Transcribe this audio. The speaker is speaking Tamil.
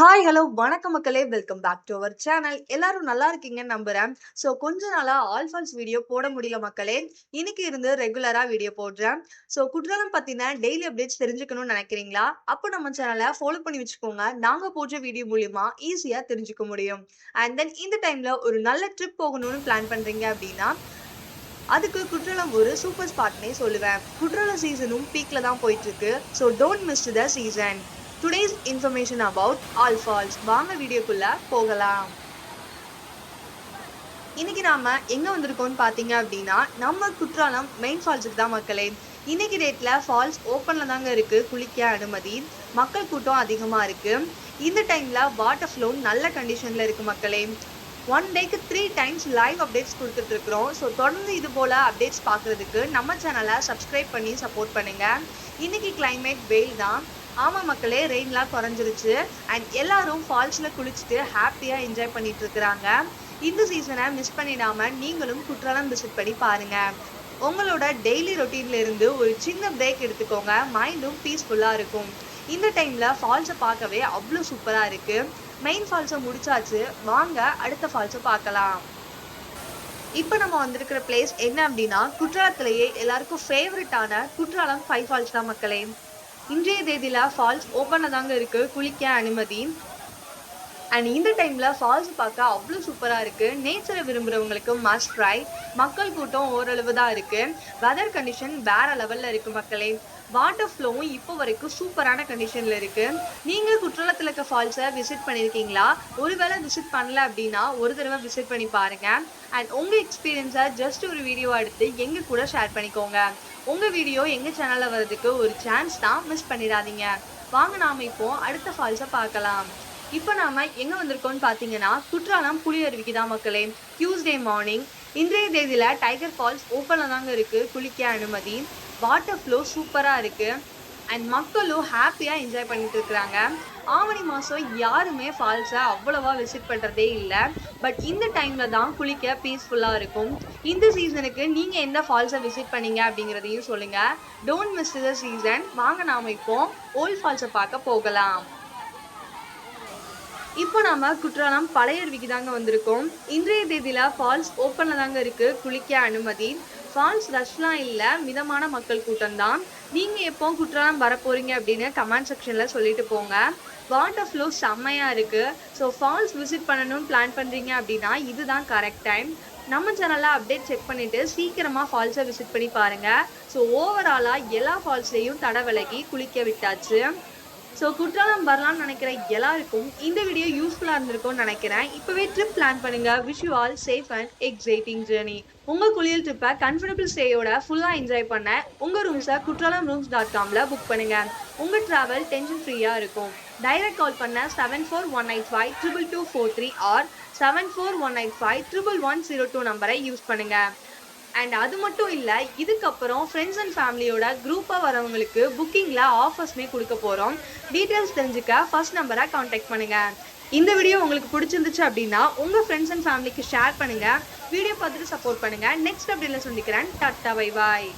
ஹாய் ஹலோ வணக்கம் மக்களே. Welcome back to our channel எல்லாரும் நல்லா இருக்கீங்கன்னு நம்புறேன். ஸோ கொஞ்ச நாளா ஆல்ஃபால்ஸ் வீடியோ போட முடியல மக்களே. இன்னைக்கு இருந்து ரெகுலரா வீடியோ போடுறேன். ஸோ குற்றாலம் பத்தின டெய்லி அப்டேட்ஸ் தெரிஞ்சுக்கணும்னு நினைக்கிறீங்களா? அப்போ நம்ம சேனலை ஃபாலோ பண்ணி வச்சுக்கோங்க. நாங்க போடுற வீடியோ மூலியமா ஈஸியா தெரிஞ்சுக்க முடியும். அண்ட் தென் இந்த டைம்ல ஒரு நல்ல ட்ரிப் போகணும்னு பிளான் பண்றீங்க அப்படின்னா அதுக்கு குற்றாலம் ஒரு சூப்பர் ஸ்பாட்னே சொல்லுவேன். குற்றாலம் சீசனும் பீக்ல தான் போயிட்டு இருக்கு. So don't miss the season today's information about all falls வாங்க வீடியோக்குள்ள போகலாம். இன்னைக்கு நாம எங்க வந்திருக்கோம்னு பாத்தீங்க அப்படின்னா நம்ம குற்றாலம் மெயின் ஃபால்ஸுக்கு தான் மக்களே. இன்னைக்கு டேட்ல ஃபால்ஸ் ஓப்பன்ல தாங்க இருக்கு. குளிக்க அனுமதி. மக்கள் கூட்டம் அதிகமா இருக்கு. இந்த டைம்ல வாட்டர் ஃப்ளோ நல்ல கண்டிஷன்ல இருக்கு மக்களே. ஒன் டேக்கு த்ரீ டைம்ஸ் லைவ் அப்டேட்ஸ் கொடுத்துட்டு இருக்கிறோம். ஸோ தொடர்ந்து இது போல அப்டேட்ஸ் பார்க்கறதுக்கு நம்ம சேனலை சப்ஸ்கிரைப் பண்ணி சப்போர்ட் பண்ணுங்க. இன்னைக்கு கிளைமேட் வெயில் தான். ஆமா மக்களே ரெயின்லாம் குறைஞ்சிருச்சு. அண்ட் எல்லாரும் ஃபால்ஸ்ல குளிச்சுட்டு ஹாப்பியா என்ஜாய் பண்ணிட்டு இருக்கிறாங்க. இந்த சீசனை மிஸ் பண்ணிடாம நீங்களும் குற்றாலம் விசிட் பண்ணி பாருங்க. உங்களோட டெய்லி ரொட்டீன்ல இருந்து ஒரு சின்ன பிரேக் எடுத்துக்கோங்க. மைண்டும் பீஸ்ஃபுல்லா இருக்கும். இந்த டைம்ல ஃபால்ஸை பார்க்கவே அவ்வளோ சூப்பரா இருக்கு. மெயின் ஃபால்ஸை முடிச்சாச்சு. வாங்க அடுத்த ஃபால்ஸை பார்க்கலாம். இப்போ நம்ம வந்திருக்கிற பிளேஸ் என்ன அப்படின்னா குற்றாலத்திலேயே எல்லாருக்கும் ஃபேவரட்டான குற்றாலம் ஃபைவ் ஃபால்ஸ் தான் மக்களே. இன்றைய தேதியில ஃபால்ஸ் ஓப்பனில் தாங்க இருக்கு. குளிக்க அனுமதி. அண்ட் இந்த டைமில் ஃபால்ஸ் பார்க்க அவ்வளோ சூப்பராக இருக்குது நேச்சரை விரும்புகிறவங்களுக்கு மஸ்ட் ட்ரை மக்கள் கூட்டம் ஓரளவு தான் இருக்குது வெதர் கண்டிஷன் வேறு லெவலில் இருக்குது மக்களே. வாட்டர் ஃப்ளோவும் இப்போ வரைக்கும் சூப்பரான கண்டிஷனில் இருக்குது நீங்கள் குற்றாலத்தில் இருக்க ஃபால்ஸை விசிட் பண்ணியிருக்கீங்களா ஒருவேளை விசிட் பண்ணல அப்படின்னா ஒரு தடவை விசிட் பண்ணி பாருங்கள் அண்ட் உங்கள் எக்ஸ்பீரியன்ஸை ஜஸ்ட் ஒரு வீடியோ எடுத்து எங்கள் கூட ஷேர் பண்ணிக்கோங்க. உங்கள் வீடியோ எங்கள் சேனலில் வர்றதுக்கு ஒரு சான்ஸ் தான் மிஸ் பண்ணிடாதீங்க. வாங்க நாம் இப்போ அடுத்த ஃபால்ஸை பார்க்கலாம். இப்போ நாம எங்க வந்திருக்கோம்னு பார்த்தீங்கன்னா குற்றாலம் புலியருவிக்கு தான் மக்களே. டியூஸ்டே மார்னிங் இன்றைய தேதியில டைகர் ஃபால்ஸ் ஓப்பன்ல தாங்க இருக்கு. குளிக்க அனுமதி. வாட்டர் ஃப்ளோ சூப்பரா இருக்கு. அண்ட் மக்களும் ஹாப்பியாக என்ஜாய் பண்ணிட்டு இருக்கிறாங்க. ஆவணி மாதம் யாருமே ஃபால்ஸை அவ்வளோவா விசிட் பண்ணுறதே இல்லை. பட் இந்த டைமில் தான் குளிக்க பீஸ்ஃபுல்லாக இருக்கும். இந்த சீசனுக்கு நீங்கள் எந்த ஃபால்ஸை விசிட் பண்ணீங்க அப்படிங்கிறதையும் சொல்லுங்கள் டோன்ட் மிஸ் த சீசன் வாங்க நாம இப்போ ஓல்ட் ஃபால்ஸை பார்க்க போகலாம். இப்போ நாம குற்றாலம் பழையருவிக்கு தாங்க வந்திருக்கோம். இன்றைய தேதியில ஃபால்ஸ் ஓப்பன்ல தாங்க இருக்கு. குளிக்க அனுமதி. ஃபால்ஸ் ரஷ்லாம் இல்லை. மிதமான மக்கள் கூட்டம் தான். நீங்கள் எப்போ குற்றாலம் வரப்போகிறீங்க அப்படின்னு கமெண்ட் செக்ஷனில் சொல்லிட்டு போங்க. வாட்டர் ஃப்ளோ செம்மையாக இருக்கு. ஸோ ஃபால்ஸ் விசிட் பண்ணணும்னு பிளான் பண்ணுறீங்க அப்படின்னா இதுதான் கரெக்ட் டைம் நம்ம சேனல்ல அப்டேட் செக் பண்ணிவிட்டு சீக்கிரமாக ஃபால்ஸை விசிட் பண்ணி பாருங்கள் ஸோ ஓவராலாக எல்லா ஃபால்ஸ்லேயும் தடை விலகி குளிக்க விட்டாச்சு. ஸோ குற்றாலம் வரலாம்னு நினைக்கிற எல்லாருக்கும் இந்த வீடியோ யூஸ்ஃபுல்லாக இருந்திருக்கும்னு நினைக்கிறேன். இப்போவே ட்ரிப் பிளான் பண்ணுங்க. Wish you all safe and exciting journey உங்கள் குளியல் ட்ரிப்பை கம்ஃபர்டபுள் ஸ்டேயோட ஃபுல்லாக என்ஜாய் பண்ண உங்கள் ரூம்ஸை குற்றாலம் ரூம்ஸ் டாட் காமில் புக் பண்ணுங்க. உங்கள் ட்ராவல் டென்ஷன் ஃப்ரீயாக இருக்கும். டைரக்ட் கால் பண்ண seven four one eight five triple two four three or seven four one eight five triple one zero two நம்பரை யூஸ் பண்ணுங்கள் அண்ட் அது மட்டும் இல்லை இதுக்கப்புறம் ஃப்ரெண்ட்ஸ் அண்ட் ஃபேமிலியோட குரூப்பாக வரவங்களுக்கு புக்கிங்கில் ஆஃபர்ஸ்மே கொடுக்க போகிறோம் டீட்டெயில்ஸ் தெரிஞ்சுக்க ஃபர்ஸ்ட் நம்பரை காண்டாக்ட் பண்ணுங்கள் இந்த வீடியோ உங்களுக்கு பிடிச்சிருந்துச்சு அப்படின்னா உங்கள் ஃப்ரெண்ட்ஸ் அண்ட் ஃபேமிலிக்கு ஷேர் பண்ணுங்கள் வீடியோ பார்த்துட்டு சப்போர்ட் பண்ணுங்கள் நெக்ஸ்ட் அப்படியில் சந்திக்கிறேன். Tata bye bye